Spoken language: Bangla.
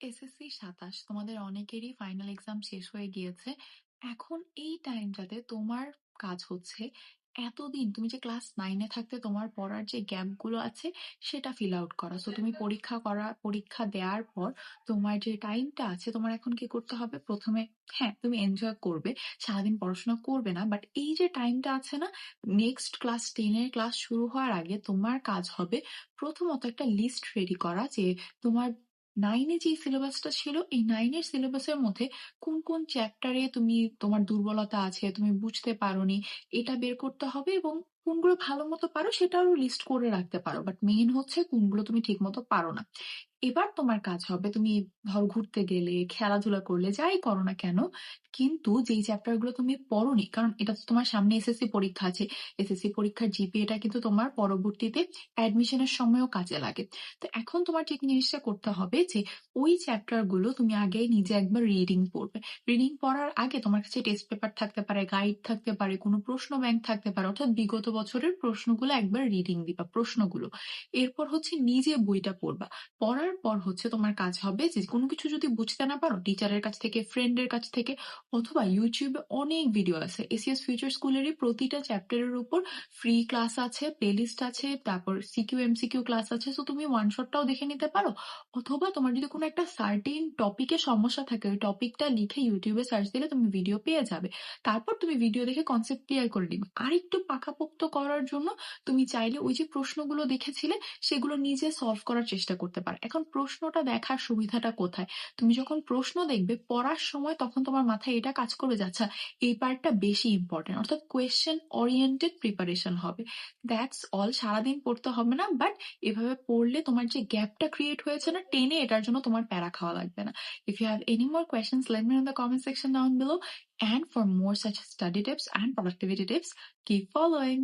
এসএসসি ২৭ তোমাদের অনেকেরই ফাইনাল এক্সাম শেষ হয়ে গিয়েছে। এখন এই টাইমটাতে তোমার কাজ হচ্ছে এতদিন তুমি যে ক্লাস 9 এ থাকতে তোমার পড়ার যে গ্যাপগুলো আছে সেটা ফিল আউট করা। সো তুমি পরীক্ষা করা পরীক্ষা দেওয়ার পর তোমার যে টাইমটা আছে তোমার এখন কি করতে হবে? ১ম এ হ্যাঁ, তুমি এনজয় করবে। সারাদিন পড়াশোনা করবে না। বাট এই যে টাইমটা আছে না নেক্সট ক্লাস 10 এর ক্লাস শুরু হওয়ার আগে তোমার কাজ হবে প্রথমত একটা লিস্ট রেডি করা যে তোমার 9 এ যে সিলেবাসটা ছিল এই নাইনের সিলেবাসের মধ্যে কোন, কোন চ্যাপ্টারে তুমি তোমার দুর্বলতা আছে, তুমি বুঝতে পারোনি এটা বের করতে হবে এবং কোনগুলো ভালোমতো পারো সেটারও লিস্ট করে রাখতে পারো। বাট মেইন হচ্ছে কোনগুলো তুমি ঠিকমতো পারো না। এবার তোমার কাজ হবে তুমি ধরো ঘুরতে গেলে, খেলাধুলা করলে, যাই করো না কেন কিন্তু যেই চ্যাপ্টারগুলো তুমি পড়োনি কারণ এটা তো তোমার সামনে এসএসসি পরীক্ষা আছে। এসএসসি পরীক্ষার জিপিএটা কিন্তু তোমার পরবর্তীতে অ্যাডমিশনের সময়ও কাজে লাগে। তো এখন তোমার ঠিক জিনিসটা করতে হবে যে ওই চ্যাপ্টারগুলো তুমি আগে নিজে একবার রিডিং পড়বে। রিডিং পড়ার আগে তোমার কাছে টেস্ট পেপার থাকতে পারে, গাইড থাকতে পারে, কোনো প্রশ্ন ব্যাংক থাকতে পারে অর্থাৎ বিগত বছরের প্রশ্নগুলো একবার রিডিং দিবা প্রশ্নগুলো। এরপর হচ্ছে নিজে বইটা পড়বা। পড়ার পর হচ্ছে তোমার কাজ হবে যে কোনো কিছু যদি বুঝতে না পারো টিচারের কাছ থেকে, ফ্রেন্ডের কাছ থেকে অথবা ইউটিউবে অনেক ভিডিও আছে। এসিএস ফিউচার স্কুলেরই প্রতিটা চ্যাপ্টারের উপর ফ্রি ক্লাস আছে, প্লেলিস্ট আছে, তারপর সিকিউ এমসিকিউ ক্লাস আছে। সো তুমি ওয়ান শটটাও দেখে নিতে পারো। অথবা তোমার যদি কোনো একটা সার্টিন টপিকে সমস্যা থাকে ওই টপিকটা লিখে ইউটিউবে সার্চ দিলে তুমি ভিডিও পেয়ে যাবে। তারপর তুমি ভিডিও দেখে কনসেপ্ট ক্লিয়ার করে নিবে। আরেকটু পাকাপোক্ত করার জন্য তুমি চাইলে ওই যে প্রশ্নগুলো দেখেছিলে, সেগুলো নিজে সলভ করার চেষ্টা করতে পারো। এখন প্রশ্নটা দেখার সুবিধাটা কোথায়? তুমি যখন প্রশ্ন দেখবে, পড়ার সময় তখন তোমার মাথায় এটা কাজ করবে যে আচ্ছা এই পার্টটা বেশি ইম্পর্টেন্ট অর্থাৎ কোয়েশ্চেন ওরিয়েন্টেড প্রিপারেশন হবে। দ্যাটস অল সারাদিন পড়তে হবে না বাট এভাবে পড়লে তোমার যে গ্যাপটা ক্রিয়েট হয়েছে না, টেনে এটার জন্য তোমার প্যারা খাওয়া লাগবে না। If have any more questions, let me know in the comment section down below and for more such study tips and productivity tips, keep following.